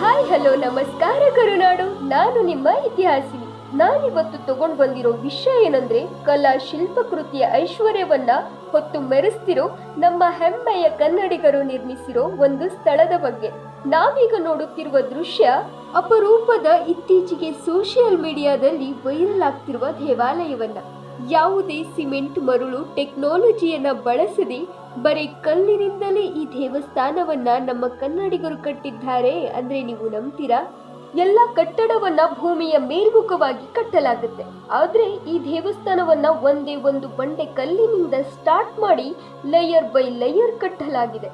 Hi, hello, ನಮಸ್ಕಾರ ಕರುನಾಡು. ನಾನು ನಿಮ್ಮ ಇತಿಹಾಸಿನಿ. ನಾನಿವತ್ತು ತಗೊಂಡು ಬಂದಿರೋ ವಿಷಯ ಏನಂದ್ರೆ, ಕಲಾ ಶಿಲ್ಪಕೃತಿಯ ಐಶ್ವರ್ಯವನ್ನ ಹೊತ್ತು ಮೆರೆಸ್ತಿರೋ ನಮ್ಮ ಹೆಮ್ಮೆಯ ಕನ್ನಡಿಗರು ನಿರ್ಮಿಸಿರೋ ಒಂದು ಸ್ಥಳದ ಬಗ್ಗೆ. ನಾವೀಗ ನೋಡುತ್ತಿರುವ ದೃಶ್ಯ ಅಪರೂಪದ ಇತ್ತೀಚೆಗೆ ಸೋಷಿಯಲ್ ಮೀಡಿಯಾದಲ್ಲಿ ವೈರಲ್ ಆಗ್ತಿರುವ ದೇವಾಲಯವನ್ನ. ಯಾವುದೇ ಸಿಮೆಂಟ್ ಮರುಳು ಟೆಕ್ನಾಲಜಿಯನ್ನು ಬಳಸದೆ ಬರೀ ಕಲ್ಲಿನಿಂದಲೇ ಈ ದೇವಸ್ಥಾನವನ್ನ ನಮ್ಮ ಕನ್ನಡಿಗರು ಕಟ್ಟಿದ್ದಾರೆ ಅಂದ್ರೆ ನೀವು ನಂಬ್ತೀರಾ? ಎಲ್ಲ ಕಟ್ಟಡವನ್ನ ಭೂಮಿಯ ಮೇಲ್ಮುಖವಾಗಿ ಕಟ್ಟಲಾಗುತ್ತೆ. ಆದ್ರೆ ಈ ದೇವಸ್ಥಾನವನ್ನ ಒಂದೇ ಒಂದು ಬಂಡೆ ಕಲ್ಲಿನಿಂದ ಸ್ಟಾರ್ಟ್ ಮಾಡಿ ಲೇಯರ್ ಬೈ ಲೇಯರ್ ಕಟ್ಟಲಾಗಿದೆ.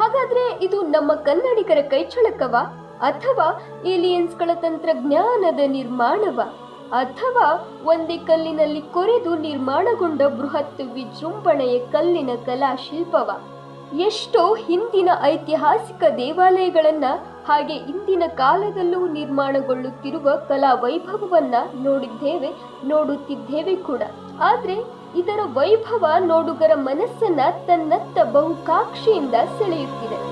ಹಾಗಾದ್ರೆ ಇದು ನಮ್ಮ ಕನ್ನಡಿಗರ ಕೈಚಳಕವ ಅಥವಾ ಏಲಿಯನ್ಸ್ಗಳ ತಂತ್ರಜ್ಞಾನದ ನಿರ್ಮಾಣವ? ಅಥವಾ ಒಂದೇ ಕಲ್ಲಿನಲ್ಲಿ ಕೊರೆದು ನಿರ್ಮಾಣಗೊಂಡ ಬೃಹತ್ ವಿಜೃಂಭಣೆಯ ಕಲ್ಲಿನ ಕಲಾಶಿಲ್ಪವ. ಎಷ್ಟೋ ಹಿಂದಿನ ಐತಿಹಾಸಿಕ ದೇವಾಲಯಗಳನ್ನು ಹಾಗೆ ಇಂದಿನ ಕಾಲದಲ್ಲೂ ನಿರ್ಮಾಣಗೊಳ್ಳುತ್ತಿರುವ ಕಲಾ ವೈಭವವನ್ನ ನೋಡಿದ್ದೇವೆ, ನೋಡುತ್ತಿದ್ದೇವೆ ಕೂಡ. ಆದರೆ ಇದರ ವೈಭವ ನೋಡುಗರ ಮನಸ್ಸನ್ನ ತನ್ನತ್ತ ಬಹುಕಾಕ್ಷಿಯಿಂದ ಸೆಳೆಯುತ್ತಿದೆ.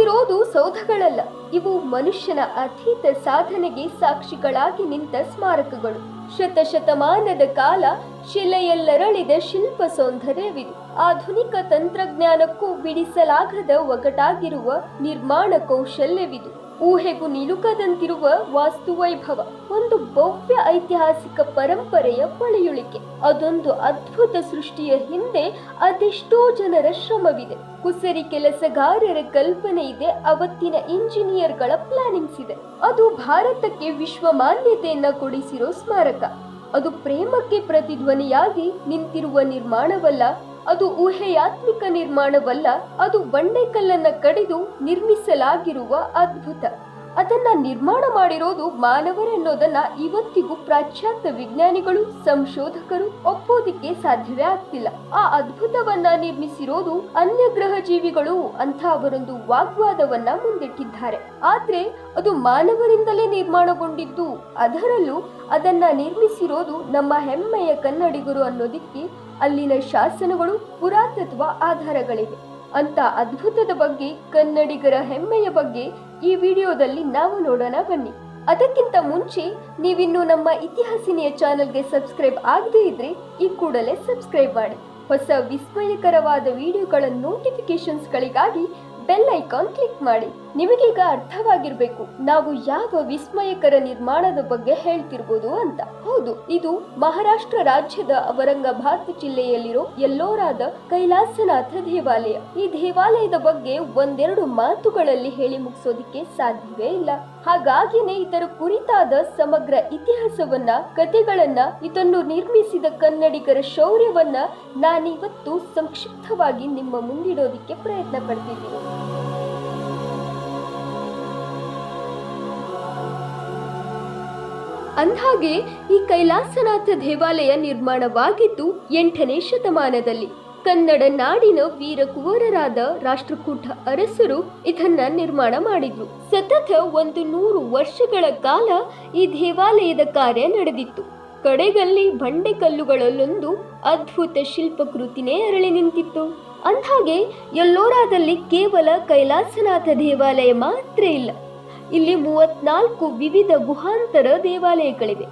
ಇಲ್ಲಿರೋದು ಸೌಧಗಳಲ್ಲ. ಇವು ಮನುಷ್ಯನ ಅತೀತ ಸಾಧನೆಗೆ ಸಾಕ್ಷಿಗಳಾಗಿ ನಿಂತ ಸ್ಮಾರಕಗಳು. ಶತಶತಮಾನದ ಕಾಲ ಶಿಲೆಯಲ್ಲರಳಿದ ಶಿಲ್ಪ ಸೌಂದರ್ಯವಿದು. ಆಧುನಿಕ ತಂತ್ರಜ್ಞಾನಕ್ಕೂ ಬಿಡಿಸಲಾಗದ ಒಗಟಾಗಿರುವ ನಿರ್ಮಾಣ ಕೌಶಲ್ಯವಿದು. ಊಹೆಗೂ ನಿಲುಕದಂತಿರುವ ವಾಸ್ತುವೈಭವ, ಒಂದು ಭವ್ಯ ಐತಿಹಾಸಿಕ ಪರಂಪರೆಯ ಪಳೆಯುಳಿಕೆ. ಅದೊಂದು ಅದ್ಭುತ ಸೃಷ್ಟಿಯ ಹಿಂದೆ ಅದೆಷ್ಟೋ ಜನರ ಶ್ರಮವಿದೆ. ಕುಸರಿ ಕೆಲಸಗಾರರ ಕಲ್ಪನೆ ಇದೆ, ಅವತ್ತಿನ ಇಂಜಿನಿಯರ್ಗಳ ಪ್ಲಾನಿಂಗ್ಸ್ ಇದೆ. ಅದು ಭಾರತಕ್ಕೆ ವಿಶ್ವ ಮಾನ್ಯತೆಯನ್ನ ಕೊಡಿಸಿರೋ ಸ್ಮಾರಕ. ಅದು ಪ್ರೇಮಕ್ಕೆ ಪ್ರತಿಧ್ವನಿಯಾಗಿ ನಿಂತಿರುವ ನಿರ್ಮಾಣವಲ್ಲ ಅದು ಊಹೆಯಾತ್ಮಿಕ ನಿರ್ಮಾಣವಲ್ಲ ಅದು ಬಂಡೆಕಲ್ಲನ್ನ ಕಡಿದು ನಿರ್ಮಿಸಲಾಗಿರುವ ಅದ್ಭುತ. ಅದನ್ನ ನಿರ್ಮಾಣ ಮಾಡಿರೋದು ಮಾನವರೆನ್ನೋದನ್ನ ಇವತ್ತಿಗೂ ಪಾಶ್ಚಾತ್ಯ ವಿಜ್ಞಾನಿಗಳು, ಸಂಶೋಧಕರು ಒಪ್ಪೋದಿಕ್ಕೆ ಸಾಧ್ಯವೇ ಆಗ್ತಿಲ್ಲ. ಆ ಅದ್ಭುತವನ್ನ ನಿರ್ಮಿಸಿರೋದು ಅನ್ಯ ಗ್ರಹ ಜೀವಿಗಳು ಅಂತ ಅವರೊಂದು ವಾಗ್ವಾದವನ್ನ ಮುಂದಿಟ್ಟಿದ್ದಾರೆ. ಆದ್ರೆ ಅದು ಮಾನವರಿಂದಲೇ ನಿರ್ಮಾಣಗೊಂಡಿದ್ದು, ಅದರಲ್ಲೂ ಅದನ್ನ ನಿರ್ಮಿಸಿರೋದು ನಮ್ಮ ಹೆಮ್ಮೆಯ ಕನ್ನಡಿಗರು ಅನ್ನೋದಿಕ್ಕೆ ಅಲ್ಲಿನ ಶಾಸನಗಳು ಪುರಾತತ್ವ ಆಧಾರಗಳಿವೆ. ಅಂತ ಅದ್ಭುತದ ಬಗ್ಗೆ, ಕನ್ನಡಿಗರ ಹೆಮ್ಮೆಯ ಬಗ್ಗೆ ಈ ವಿಡಿಯೋದಲ್ಲಿ ನಾವು ನೋಡೋಣ ಬನ್ನಿ. ಅದಕ್ಕಿಂತ ಮುಂಚೆ, ನೀವಿನ್ನು ನಮ್ಮ ಇತಿಹಾಸಿನಿಯ ಚಾನೆಲ್ಗೆ ಸಬ್ಸ್ಕ್ರೈಬ್ ಆಗದೇ ಇದ್ರೆ ಈ ಕೂಡಲೇ ಸಬ್ಸ್ಕ್ರೈಬ್ ಮಾಡಿ. ಹೊಸ ವಿಸ್ಮಯಕರವಾದ ವಿಡಿಯೋಗಳ ನೋಟಿಫಿಕೇಶನ್ಸ್ಗಳಿಗಾಗಿ ಬೆಲ್ ಐಕಾನ್ ಕ್ಲಿಕ್ ಮಾಡಿ. ನಿಮಗೀಗ ಅರ್ಥವಾಗಿರ್ಬೇಕು. ನಾವು ಯಾವ ವಿಸ್ಮಯಕರ ನಿರ್ಮಾಣದ ಬಗ್ಗೆ ಹೇಳ್ತಿರ್ಬೋದು ಅಂತ. ಹೌದು, ಇದು ಮಹಾರಾಷ್ಟ್ರ ರಾಜ್ಯದ ಔರಂಗಾಬಾದ್ ಜಿಲ್ಲೆಯಲ್ಲಿರೋ ಎಲ್ಲೋರಾದ ಕೈಲಾಸನಾಥ ದೇವಾಲಯ. ಈ ದೇವಾಲಯದ ಬಗ್ಗೆ ಒಂದೆರಡು ಮಾತುಗಳಲ್ಲಿ ಹೇಳಿ ಮುಗಿಸೋದಿಕ್ಕೆ ಸಾಧ್ಯವೇ ಇಲ್ಲ. ಹಾಗಾಗಿನೇ ಇದರ ಕುರಿತಾದ ಸಮಗ್ರ ಇತಿಹಾಸವನ್ನ, ಕಥೆಗಳನ್ನ, ಇದನ್ನು ನಿರ್ಮಿಸಿದ ಕನ್ನಡಿಗರ ಶೌರ್ಯವನ್ನ ನಾನಿವತ್ತು ಸಂಕ್ಷಿಪ್ತವಾಗಿ ನಿಮ್ಮ ಮುಂದಿಡೋದಿಕ್ಕೆ ಪ್ರಯತ್ನ ಪಡ್ತಿದ್ದೀನಿ. ಅಂದ್ಹಾಗೆ, ಈ ಕೈಲಾಸನಾಥ ದೇವಾಲಯ ನಿರ್ಮಾಣವಾಗಿದ್ದು ಎಂಟನೇ ಶತಮಾನದಲ್ಲಿ. ಕನ್ನಡ ನಾಡಿನ ವೀರ ಕುವರರಾದ ರಾಷ್ಟ್ರಕೂಟ ಅರಸರು ಇದನ್ನ ನಿರ್ಮಾಣ ಮಾಡಿದ್ರು. ಸತತ ಒಂದು ನೂರು ವರ್ಷಗಳ ಕಾಲ ಈ ದೇವಾಲಯದ ಕಾರ್ಯ ನಡೆದಿತ್ತು. ಕಡೆಗಲ್ಲಿ ಬಂಡೆ ಕಲ್ಲುಗಳಲ್ಲೊಂದು ಅದ್ಭುತ ಶಿಲ್ಪಕೃತಿನೇ ಅರಳಿ ನಿಂತಿತ್ತು. ಅಂದ್ಹಾಗೆ, ಎಲ್ಲೋರಾದಲ್ಲಿ ಕೇವಲ ಕೈಲಾಸನಾಥ ದೇವಾಲಯ ಮಾತ್ರ ಇಲ್ಲ. ಇಲ್ಲಿ ಮೂವತ್ನಾಲ್ಕು ವಿವಿಧ ಗುಹಾಂತರ ದೇವಾಲಯಗಳಿವೆ.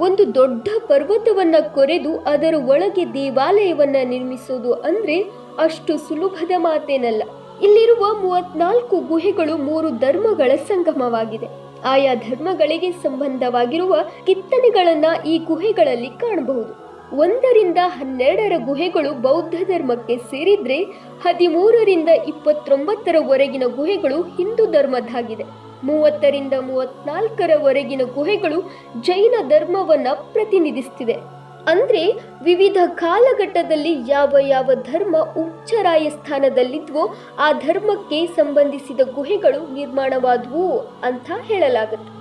ಒಂದು ದೊಡ್ಡ ಪರ್ವತವನ್ನ ಕೊರೆದು ಅದರ ಒಳಗೆ ದೇವಾಲಯವನ್ನ ನಿರ್ಮಿಸೋದು ಅಂದ್ರೆ ಅಷ್ಟು ಸುಲಭದ ಮಾತೇನಲ್ಲ. ಇಲ್ಲಿರುವ ಮೂವತ್ನಾಲ್ಕು ಗುಹೆಗಳು ಮೂರು ಧರ್ಮಗಳ ಸಂಗಮವಾಗಿದೆ. ಆಯಾ ಧರ್ಮಗಳಿಗೆ ಸಂಬಂಧವಾಗಿರುವ ಕಿತ್ತನೆಗಳನ್ನ ಈ ಗುಹೆಗಳಲ್ಲಿ ಕಾಣಬಹುದು. ಒಂದರಿಂದ ಹನ್ನೆರಡರ ಗುಹೆಗಳು ಬೌದ್ಧ ಧರ್ಮಕ್ಕೆ ಸೇರಿದ್ರೆ ಹದಿಮೂರರಿಂದ ಇಪ್ಪತ್ತೊಂಬತ್ತರವರೆಗಿನ ಗುಹೆಗಳು ಹಿಂದೂ ಧರ್ಮದ್ದಾಗಿದೆ. ಮೂವತ್ತರಿಂದ ಮೂವತ್ನಾಲ್ಕರವರೆಗಿನ ಗುಹೆಗಳು ಜೈನ ಧರ್ಮವನ್ನ ಪ್ರತಿನಿಧಿಸ್ತಿದೆ ಅಂದ್ರೆ ವಿವಿಧ ಕಾಲಘಟ್ಟದಲ್ಲಿ ಯಾವ ಯಾವ ಧರ್ಮ ಉಚ್ಚರಾಯ ಸ್ಥಾನದಲ್ಲಿದ್ವೋ ಆ ಧರ್ಮಕ್ಕೆ ಸಂಬಂಧಿಸಿದ ಗುಹೆಗಳು ನಿರ್ಮಾಣವಾದವು ಅಂತ ಹೇಳಲಾಗುತ್ತೆ.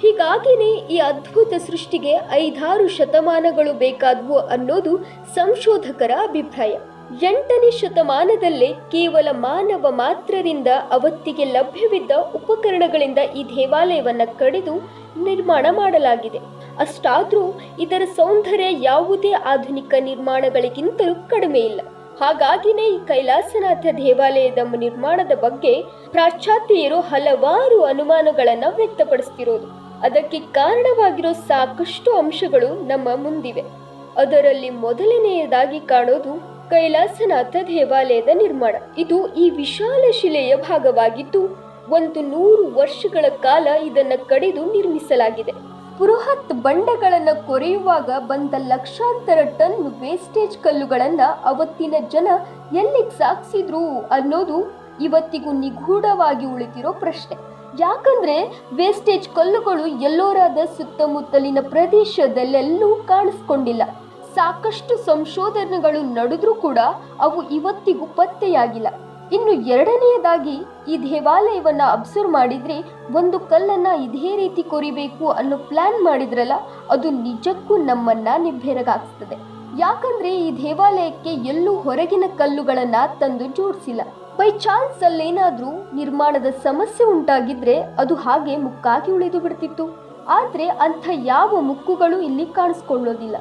ಹೀಗಾಗಿನೇ ಈ ಅದ್ಭುತ ಸೃಷ್ಟಿಗೆ ಐದಾರು ಶತಮಾನಗಳು ಬೇಕಾದವು ಅನ್ನೋದು ಸಂಶೋಧಕರ ಅಭಿಪ್ರಾಯ. ಎಂಟನೇ ಶತಮಾನದಲ್ಲೇ ಕೇವಲ ಮಾನವ ಮಾತ್ರರಿಂದ ಅವತ್ತಿಗೆ ಲಭ್ಯವಿದ್ದ ಉಪಕರಣಗಳಿಂದ ಈ ದೇವಾಲಯವನ್ನು ಕಡಿದು ನಿರ್ಮಾಣ ಮಾಡಲಾಗಿದೆ. ಅಷ್ಟಾದರೂ ಇದರ ಸೌಂದರ್ಯ ಯಾವುದೇ ಆಧುನಿಕ ನಿರ್ಮಾಣಗಳಿಗಿಂತಲೂ ಕಡಿಮೆ ಇಲ್ಲ. ಹಾಗಾಗಿನೇ ಈ ಕೈಲಾಸನಾಥ ದೇವಾಲಯದ ನಿರ್ಮಾಣದ ಬಗ್ಗೆ ಪಾಶ್ಚಾತ್ಯರು ಹಲವಾರು ಅನುಮಾನಗಳನ್ನು ವ್ಯಕ್ತಪಡಿಸ್ತಿರೋದು. ಅದಕ್ಕೆ ಕಾರಣವಾಗಿರೋ ಸಾಕಷ್ಟು ಅಂಶಗಳು ನಮ್ಮ ಮುಂದಿವೆ. ಅದರಲ್ಲಿ ಮೊದಲನೆಯದಾಗಿ ಕಾಣೋದು ಕೈಲಾಸನಾಥ ದೇವಾಲಯದ ನಿರ್ಮಾಣ. ಇದು ಈ ವಿಶಾಲ ಶಿಲೆಯ ಭಾಗವಾಗಿದ್ದು, ಒಂದು ನೂರು ವರ್ಷಗಳ ಕಾಲ ಇದನ್ನು ಕಡಿದು ನಿರ್ಮಿಸಲಾಗಿದೆ. ಬೃಹತ್ ಬಂಡೆಗಳನ್ನು ಕೊರೆಯುವಾಗ ಬಂದ ಲಕ್ಷಾಂತರ ಟನ್ ವೇಸ್ಟೇಜ್ ಕಲ್ಲುಗಳನ್ನು ಅವತ್ತಿನ ಜನ ಎಲ್ಲಿಗೆ ಸಾಗಿಸಿದ್ರು ಅನ್ನೋದು ಇವತ್ತಿಗೂ ನಿಗೂಢವಾಗಿ ಉಳಿದಿರೋ ಪ್ರಶ್ನೆ. ಯಾಕಂದ್ರೆ ವೇಸ್ಟೇಜ್ ಕಲ್ಲುಗಳು ಎಲ್ಲೋರಾದ ಸುತ್ತಮುತ್ತಲಿನ ಪ್ರದೇಶದಲ್ಲೆಲ್ಲೂ ಕಾಣಿಸ್ಕೊಂಡಿಲ್ಲ. ಸಾಕಷ್ಟು ಸಂಶೋಧನೆಗಳು ನಡೆದ್ರೂ ಕೂಡ ಅವು ಇವತ್ತಿಗೂ ಪತ್ತೆಯಾಗಿಲ್ಲ. ಇನ್ನು ಎರಡನೆಯದಾಗಿ ಈ ದೇವಾಲಯವನ್ನು ಅಬ್ಸರ್ವ್ ಮಾಡಿದರೆ ಒಂದು ಕಲ್ಲನ್ನ ಇದೇ ರೀತಿ ಕೊರಿಬೇಕು ಅನ್ನೋ ಪ್ಲಾನ್ ಮಾಡಿದ್ರಲ್ಲ, ಅದು ನಿಜಕ್ಕೂ ನಮ್ಮನ್ನ ನಿಬ್ಬೆರಗಾಗ್ತದೆ. ಯಾಕಂದ್ರೆ ಈ ದೇವಾಲಯಕ್ಕೆ ಎಲ್ಲೂ ಹೊರಗಿನ ಕಲ್ಲುಗಳನ್ನ ತಂದು ಜೋಡಿಸಿಲ್ಲ. ಬೈ ಚಾನ್ಸ್ ಅಲ್ಲೇನಾದ್ರೂ ನಿರ್ಮಾಣದ ಸಮಸ್ಯೆ ಉಂಟಾಗಿದ್ರೆ ಅದು ಹಾಗೆ ಮುಕ್ಕಾಗಿ ಉಳಿದು ಬಿಡ್ತಿತ್ತು. ಆದ್ರೆ ಅಂಥ ಯಾವ ಮುಕ್ಕುಗಳು ಇಲ್ಲಿ ಕಾಣಿಸ್ಕೊಳ್ಳೋದಿಲ್ಲ.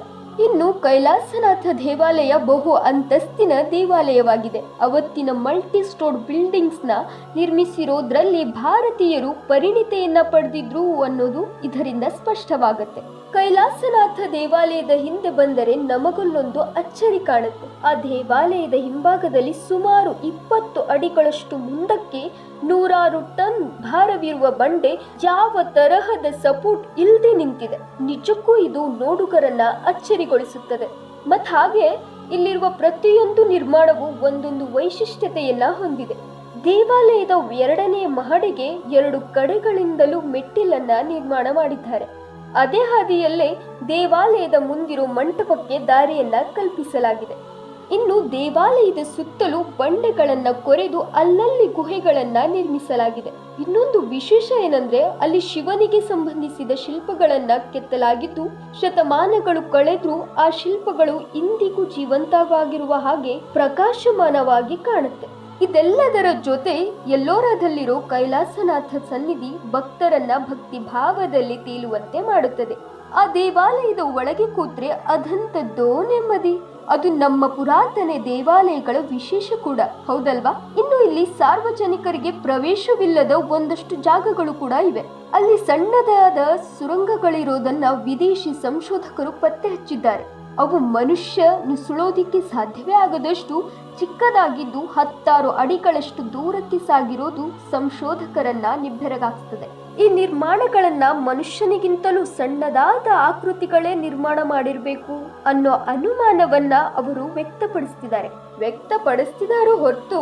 ಇನ್ನು ಕೈಲಾಸನಾಥ ದೇವಾಲಯ ಬಹು ಅಂತಸ್ತಿನ ದೇವಾಲಯವಾಗಿದೆ. ಅವತ್ತಿನ ಮಲ್ಟಿ ಸ್ಟೋರ್ ಬಿಲ್ಡಿಂಗ್ಸ್ನ ನಿರ್ಮಿಸಿರೋದ್ರಲ್ಲಿ ಭಾರತೀಯರು ಪರಿಣಿತೆಯನ್ನ ಪಡೆದಿದ್ರು ಅನ್ನೋದು ಇದರಿಂದ ಸ್ಪಷ್ಟವಾಗುತ್ತೆ. ಕೈಲಾಸನಾಥ ದೇವಾಲಯದ ಹಿಂದೆ ಬಂದರೆ ನಮಗಲ್ಲೊಂದು ಅಚ್ಚರಿ ಕಾಣುತ್ತೆ. ಆ ದೇವಾಲಯದ ಹಿಂಭಾಗದಲ್ಲಿ ಸುಮಾರು ಇಪ್ಪತ್ತು ಅಡಿಗಳಷ್ಟು ಮುಂದಕ್ಕೆ ನೂರಾರು ಟನ್ ಭಾರವಿರುವ ಬಂಡೆ ಯಾವ ತರಹದ ಸಪೋರ್ಟ್ ಇಲ್ಲದೆ ನಿಂತಿದೆ. ನಿಜಕ್ಕೂ ಇದು ನೋಡುಗರನ್ನ ಅಚ್ಚರಿಗೊಳಿಸುತ್ತದೆ. ಮತ್ ಹಾಗೆ ಇಲ್ಲಿರುವ ಪ್ರತಿಯೊಂದು ನಿರ್ಮಾಣವು ಒಂದೊಂದು ವೈಶಿಷ್ಟ್ಯತೆಯನ್ನ ಹೊಂದಿದೆ. ದೇವಾಲಯದ ಎರಡನೇ ಮಹಡಿಗೆ ಎರಡು ಕಡೆಗಳಿಂದಲೂ ಮೆಟ್ಟಿಲನ್ನ ನಿರ್ಮಾಣ ಮಾಡಿದ್ದಾರೆ. ಅದೇ ಹಾದಿಯಲ್ಲೇ ದೇವಾಲಯದ ಮುಂದಿರೋ ಮಂಟಪಕ್ಕೆ ದಾರಿಯನ್ನ ಕಲ್ಪಿಸಲಾಗಿದೆ. ಇನ್ನು ದೇವಾಲಯದ ಸುತ್ತಲೂ ಬಂಡೆಗಳನ್ನ ಕೊರೆದು ಅಲ್ಲಲ್ಲಿ ಗುಹೆಗಳನ್ನ ನಿರ್ಮಿಸಲಾಗಿದೆ. ಇನ್ನೊಂದು ವಿಶೇಷ ಏನಂದ್ರೆ ಅಲ್ಲಿ ಶಿವನಿಗೆ ಸಂಬಂಧಿಸಿದ ಶಿಲ್ಪಗಳನ್ನ ಕೆತ್ತಲಾಗಿದ್ದು, ಶತಮಾನಗಳು ಕಳೆದ್ರೂ ಆ ಶಿಲ್ಪಗಳು ಇಂದಿಗೂ ಜೀವಂತವಾಗಿರುವ ಹಾಗೆ ಪ್ರಕಾಶಮಾನವಾಗಿ ಕಾಣುತ್ತೆ. ಇದೆಲ್ಲದರ ಜೊತೆ ಎಲ್ಲೋರದಲ್ಲಿರೋ ಕೈಲಾಸನಾಥ ಸನ್ನಿಧಿ ಭಕ್ತರನ್ನ ಭಕ್ತಿ ಭಾವದಲ್ಲಿ ತೇಲುವಂತೆ ಮಾಡುತ್ತದೆ. ಆ ದೇವಾಲಯದ ಒಳಗೆ ಕೂತ್ರೆ ಅದಂತದ್ದೋ ನೆಮ್ಮದಿ. ಅದು ನಮ್ಮ ಪುರಾತನ ದೇವಾಲಯಗಳ ವಿಶೇಷ ಕೂಡ, ಹೌದಲ್ವಾ? ಇನ್ನು ಇಲ್ಲಿ ಸಾರ್ವಜನಿಕರಿಗೆ ಪ್ರವೇಶವಿಲ್ಲದ ಒಂದಷ್ಟು ಜಾಗಗಳು ಕೂಡ ಇವೆ. ಅಲ್ಲಿ ಸಣ್ಣದಾದ ಸುರಂಗಗಳಿರೋದನ್ನ ವಿದೇಶಿ ಸಂಶೋಧಕರು ಪತ್ತೆ ಹಚ್ಚಿದ್ದಾರೆ. ಅವು ಮನುಷ್ಯ ನುಸುಳೋದಿಕ್ಕೆ ಸಾಧ್ಯವೇ ಆಗದಷ್ಟು ಚಿಕ್ಕದಾಗಿದ್ದು ಹತ್ತಾರು ಅಡಿಗಳಷ್ಟು ದೂರಕ್ಕೆ ಸಾಗಿರೋದು ಸಂಶೋಧಕರನ್ನ ನಿಬ್ಬೆರಗಾಗ್ತದೆ. ಈ ನಿರ್ಮಾಣಗಳನ್ನ ಮನುಷ್ಯನಿಗಿಂತಲೂ ಸಣ್ಣದಾದ ಆಕೃತಿಗಳೇ ನಿರ್ಮಾಣ ಮಾಡಿರಬೇಕು ಅನ್ನೋ ಅನುಮಾನವನ್ನ ಅವರು ವ್ಯಕ್ತಪಡಿಸ್ತಿದ್ದಾರೆ. ವ್ಯಕ್ತಪಡಿಸ್ತಿದಾರೋ ಹೊರತು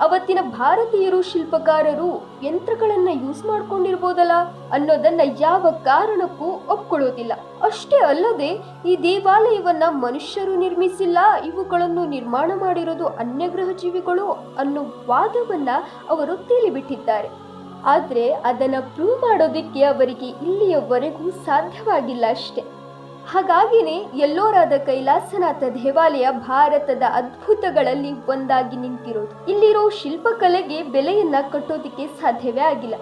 ಅವತ್ತಿನ ಭಾರತೀಯರು ಶಿಲ್ಪಕಾರರು ಯಂತ್ರಗಳನ್ನು ಯೂಸ್ ಮಾಡ್ಕೊಂಡಿರ್ಬೋದಲ್ಲ ಅನ್ನೋದನ್ನ ಯಾವ ಕಾರಣಕ್ಕೂ ಒಪ್ಕೊಳ್ಳೋದಿಲ್ಲ. ಅಷ್ಟೇ ಅಲ್ಲದೆ ಈ ದೇವಾಲಯವನ್ನ ಮನುಷ್ಯರು ನಿರ್ಮಿಸಿಲ್ಲ, ಇವುಗಳನ್ನು ನಿರ್ಮಾಣ ಮಾಡಿರೋದು ಅನ್ಯಗ್ರಹ ಜೀವಿಗಳು ಅನ್ನೋ ವಾದವನ್ನ ಅವರು ತಿಳಿಬಿಟ್ಟಿದ್ದಾರೆ. ಆದ್ರೆ ಅದನ್ನ ಪ್ರೂವ್ ಮಾಡೋದಕ್ಕೆ ಅವರಿಗೆ ಇಲ್ಲಿಯವರೆಗೂ ಸಾಧ್ಯವಾಗಿಲ್ಲ ಅಷ್ಟೇ. ಹಾಗಾಗಿನೇ ಎಲ್ಲೋರಾದ ಕೈಲಾಸನಾಥ ದೇವಾಲಯ ಭಾರತದ ಅದ್ಭುತಗಳಲ್ಲಿ ಒಂದಾಗಿ ನಿಂತಿರೋದು. ಇಲ್ಲಿರೋ ಶಿಲ್ಪಕಲೆಗೆ ಬೆಲೆಯನ್ನ ಕಟ್ಟೋದಿಕ್ಕೆ ಸಾಧ್ಯವೇ ಆಗಿಲ್ಲ.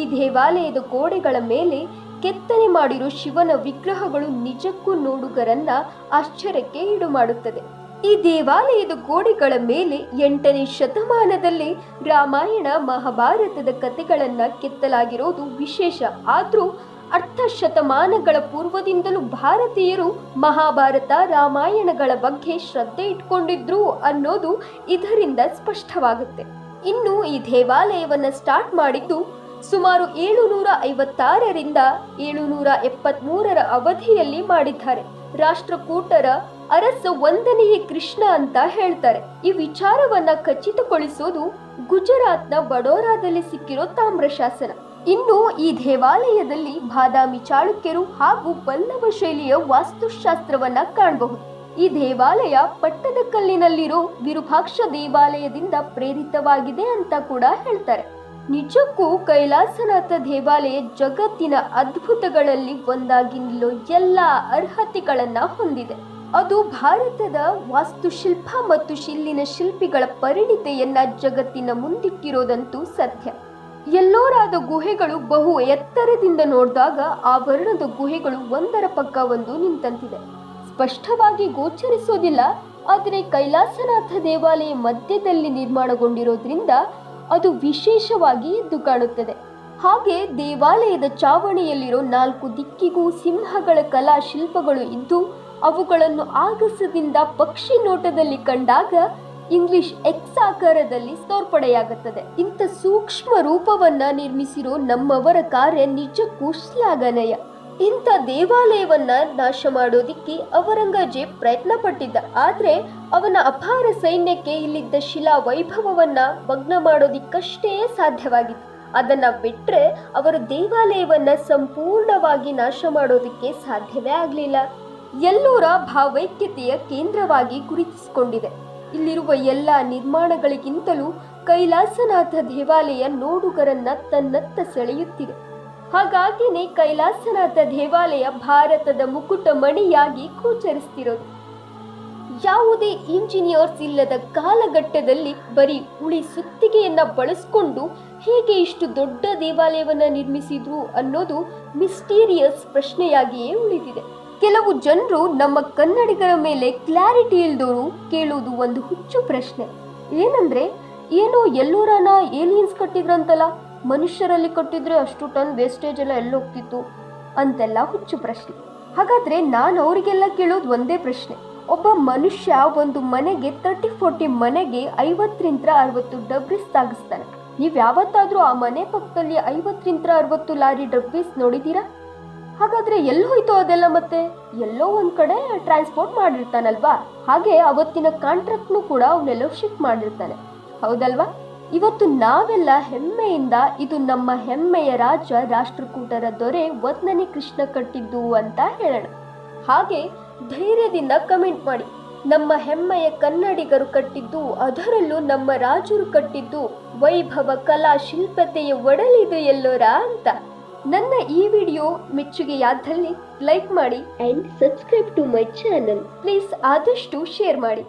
ಈ ದೇವಾಲಯದ ಗೋಡೆಗಳ ಮೇಲೆ ಕೆತ್ತನೆ ಮಾಡಿರೋ ಶಿವನ ವಿಗ್ರಹಗಳು ನಿಜಕ್ಕೂ ನೋಡುಗರನ್ನ ಆಶ್ಚರ್ಯಕ್ಕೆ ಈಡು ಮಾಡುತ್ತದೆ ಈ ದೇವಾಲಯದ ಗೋಡೆಗಳ ಮೇಲೆ ಎಂಟನೇ ಶತಮಾನದಲ್ಲಿ ರಾಮಾಯಣ ಮಹಾಭಾರತದ ಕಥೆಗಳನ್ನು ಕೆತ್ತಲಾಗಿರೋದು ವಿಶೇಷ. ಆದ್ರೂ ಅರ್ಧ ಶತಮಾನಗಳ ಪೂರ್ವದಿಂದಲೂ ಭಾರತೀಯರು ಮಹಾಭಾರತ, ರಾಮಾಯಣಗಳ ಬಗ್ಗೆ ಶ್ರದ್ಧೆ ಇಟ್ಕೊಂಡಿದ್ರು ಅನ್ನೋದು ಇದರಿಂದ ಸ್ಪಷ್ಟವಾಗುತ್ತೆ. ಇನ್ನು ಈ ದೇವಾಲಯವನ್ನು ಸ್ಟಾರ್ಟ್ ಮಾಡಿದ್ದು ಸುಮಾರು ಏಳುನೂರ ಐವತ್ತಾರರಿಂದ ಏಳುನೂರ ಎಪ್ಪತ್ಮೂರರ ಅವಧಿಯಲ್ಲಿ ಮಾಡಿದ್ದಾರೆ. ರಾಷ್ಟ್ರಕೂಟರ ಅರಸ ಒಂದನೆಯೇ ಕೃಷ್ಣ ಅಂತ ಹೇಳ್ತಾರೆ. ಈ ವಿಚಾರವನ್ನ ಖಚಿತಗೊಳಿಸೋದು ಗುಜರಾತ್ನ ಬಡೋರಾದಲ್ಲಿ ಸಿಕ್ಕಿರೋ ತಾಮ್ರ ಶಾಸನ. ಇನ್ನು ಈ ದೇವಾಲಯದಲ್ಲಿ ಬಾದಾಮಿ ಚಾಳುಕ್ಯರು ಹಾಗೂ ಪಲ್ಲವ ಶೈಲಿಯ ವಾಸ್ತುಶಾಸ್ತ್ರವನ್ನ ಕಾಣಬಹುದು. ಈ ದೇವಾಲಯ ಪಟ್ಟದಕಲ್ಲಿನಲ್ಲಿರೋ ವಿರೂಪಾಕ್ಷ ದೇವಾಲಯದಿಂದ ಪ್ರೇರಿತವಾಗಿದೆ ಅಂತ ಕೂಡ ಹೇಳ್ತಾರೆ. ನಿಜಕ್ಕೂ ಕೈಲಾಸನಾಥ ದೇವಾಲಯ ಜಗತ್ತಿನ ಅದ್ಭುತಗಳಲ್ಲಿ ಒಂದಾಗಿ ನಿಲ್ಲೋ ಎಲ್ಲ ಅರ್ಹತೆಗಳನ್ನ ಹೊಂದಿದೆ. ಅದು ಭಾರತದ ವಾಸ್ತುಶಿಲ್ಪ ಮತ್ತು ಶಿಲ್ಲಿನ ಶಿಲ್ಪಿಗಳ ಪರಿಣಿತೆಯನ್ನ ಜಗತ್ತಿನ ಮುಂದಿಟ್ಟಿರೋದಂತೂ ಸತ್ಯ. ಎಲ್ಲೋರಾದ ಗುಹೆಗಳು ಬಹು ಎತ್ತರದಿಂದ ನೋಡಿದಾಗ ಆ ವರ್ಣದ ಗುಹೆಗಳು ಒಂದರ ಪಕ್ಕ ಒಂದು ನಿಂತಂತಿದೆ. ಸ್ಪಷ್ಟವಾಗಿ ಗೋಚರಿಸೋದಿಲ್ಲ ಆದರೆ ಕೈಲಾಸನಾಥ ದೇವಾಲಯ ಮಧ್ಯದಲ್ಲಿ ನಿರ್ಮಾಣಗೊಂಡಿರೋದ್ರಿಂದ ಅದು ವಿಶೇಷವಾಗಿ ಎದ್ದು ಕಾಣುತ್ತದೆ. ಹಾಗೆ ದೇವಾಲಯದ ಚಾವಣಿಯಲ್ಲಿರೋ ನಾಲ್ಕು ದಿಕ್ಕಿಗೂ ಸಿಂಹಗಳ ಕಲಾ ಶಿಲ್ಪಗಳು ಇದ್ದು, ಅವುಗಳನ್ನು ಆಗಸದಿಂದ ಪಕ್ಷಿ ನೋಟದಲ್ಲಿ ಕಂಡಾಗ ಇಂಗ್ಲಿಷ್ ಎಕ್ಸ್ ಆಕಾರದಲ್ಲಿ ತೋರ್ಪಡೆಯಾಗುತ್ತದೆ. ಇಂಥ ಸೂಕ್ಷ್ಮ ರೂಪವನ್ನ ನಿರ್ಮಿಸಿರೋ ನಮ್ಮವರ ಕಾರ್ಯ ನಿಜಕ್ಕೂ ಶ್ಲಾಘನೀಯ. ಇಂಥ ದೇವಾಲಯವನ್ನ ನಾಶ ಮಾಡೋದಿಕ್ಕೆ ಔರಂಗಜೇಬ್ ಪ್ರಯತ್ನ ಪಟ್ಟಿದ್ದ ಆದ್ರೆ ಅವನ ಅಪಾರ ಸೈನ್ಯಕ್ಕೆ ಇಲ್ಲಿದ್ದ ಶಿಲಾ ವೈಭವವನ್ನ ಭಗ್ನ ಮಾಡೋದಿಕ್ಕಷ್ಟೇ ಸಾಧ್ಯವಾಗಿತ್ತು. ಅದನ್ನ ಬಿಟ್ಟರೆ ಅವರು ದೇವಾಲಯವನ್ನ ಸಂಪೂರ್ಣವಾಗಿ ನಾಶ ಮಾಡೋದಿಕ್ಕೆ ಸಾಧ್ಯವೇ ಆಗಲಿಲ್ಲ. ಎಲ್ಲೂರ ಭಾವೈಕ್ಯತೆಯ ಕೇಂದ್ರವಾಗಿ ಗುರುತಿಸಿಕೊಂಡಿದೆ. ಇಲ್ಲಿರುವ ಎಲ್ಲ ನಿರ್ಮಾಣಗಳಿಗಿಂತಲೂ ಕೈಲಾಸನಾಥ ದೇವಾಲಯ ನೋಡುಗರನ್ನ ತನ್ನತ್ತ ಸೆಳೆಯುತ್ತಿದೆ. ಹಾಗಾಗಿನೇ ಕೈಲಾಸನಾಥ ದೇವಾಲಯ ಭಾರತದ ಮುಕುಟ ಮಣಿಯಾಗಿ ಗೋಚರಿಸ್ತಿರೋದು. ಯಾವುದೇ ಇಂಜಿನಿಯರ್ಸ್ ಇಲ್ಲದ ಕಾಲಘಟ್ಟದಲ್ಲಿ ಬರೀ ಉಳಿ ಸುತ್ತಿಗೆಯನ್ನ ಬಳಸ್ಕೊಂಡು ಹೇಗೆ ಇಷ್ಟು ದೊಡ್ಡ ದೇವಾಲಯವನ್ನ ನಿರ್ಮಿಸಿದ್ರು ಅನ್ನೋದು ಮಿಸ್ಟೀರಿಯಸ್ ಪ್ರಶ್ನೆಯಾಗಿಯೇ ಉಳಿದಿದೆ. ಕೆಲವು ಜನರು ನಮ್ಮ ಕನ್ನಡಿಗರ ಮೇಲೆ ಕ್ಲಾರಿಟಿ ಇಲ್ದೋರು ಕೇಳುವುದು ಒಂದು ಹುಚ್ಚು ಪ್ರಶ್ನೆ. ಏನಂದ್ರೆ, ಏನೋ ಎಲ್ಲೂರನ ಏಲಿಯನ್ಸ್ ಕಟ್ಟಿದ್ರಂತಲ್ಲ? ಮನುಷ್ಯರಲ್ಲಿ ಕಟ್ಟಿದ್ರೆ ಅಷ್ಟು ಟನ್ ವೇಸ್ಟೇಜ್ ಎಲ್ಲ ಎಲ್ಲೋಗ್ತಿತ್ತು ಅಂತೆಲ್ಲ ಹುಚ್ಚು ಪ್ರಶ್ನೆ. ಹಾಗಾದ್ರೆ ನಾನು ಅವರಿಗೆಲ್ಲ ಕೇಳೋದು ಒಂದೇ ಪ್ರಶ್ನೆ. ಒಬ್ಬ ಮನುಷ್ಯ ಒಂದು ಮನೆಗೆ ತರ್ಟಿ ಫೋರ್ಟಿ ಮನೆಗೆ ಐವತ್ತರಿಂದ ಅರವತ್ತು ಡಬ್ರಿಸ್ ಸಾಗಿಸ್ತಾನೆ. ನೀವು ಯಾವತ್ತಾದ್ರೂ ಆ ಮನೆ ಪಕ್ಕದಲ್ಲಿ ಐವತ್ತರಿಂದ ಅರವತ್ತು ಲಾರಿ ಡಬ್ಬಿಸ್ ನೋಡಿದ್ದೀರಾ? ಹಾಗಾದ್ರೆ ಎಲ್ಲಿ ಹೋಯ್ತು ಅದೆಲ್ಲ ಮತ್ತೆ? ಎಲ್ಲೋ ಒಂದ್ ಕಡೆ ಟ್ರಾನ್ಸ್ಪೋರ್ಟ್ ಮಾಡಿರ್ತಾನಲ್ವಾ? ಹಾಗೆ ಅವತ್ತಿನ ಕಾಂಟ್ರಾಕ್ಟ್ನು ಕೂಡ ಅವನೆಲ್ಲೋ ಶಿಫ್ಟ್ ಮಾಡಿರ್ತಾನೆ. ಹೌದಲ್ವಾ? ಇವತ್ತು ನಾವೆಲ್ಲ ಹೆಮ್ಮೆಯಿಂದ ಇದು ನಮ್ಮ ಹೆಮ್ಮೆಯ ರಾಜ ರಾಷ್ಟ್ರಕೂಟರ ದೊರೆ ವದ್ನನಿ ಕೃಷ್ಣ ಕಟ್ಟಿದ್ದು ಅಂತ ಹೇಳೋಣ. ಹಾಗೆ ಧೈರ್ಯದಿಂದ ಕಮೆಂಟ್ ಮಾಡಿ. ನಮ್ಮ ಹೆಮ್ಮೆಯ ಕನ್ನಡಿಗರು ಕಟ್ಟಿದ್ದು, ಅದರಲ್ಲೂ ನಮ್ಮ ರಾಜರು ಕಟ್ಟಿದ್ದು ವೈಭವ, ಕಲಾ, ಶಿಲ್ಪತೆಯ ಒಡಲಿದು ಎಲ್ಲೋರ ಅಂತ. ನನ್ನ ಈ ವಿಡಿಯೋ ಮೆಚ್ಚುಗೆಯಾದಲ್ಲಿ ಲೈಕ್ ಮಾಡಿ and subscribe to my channel please ಆದಷ್ಟು ಶೇರ್ ಮಾಡಿ.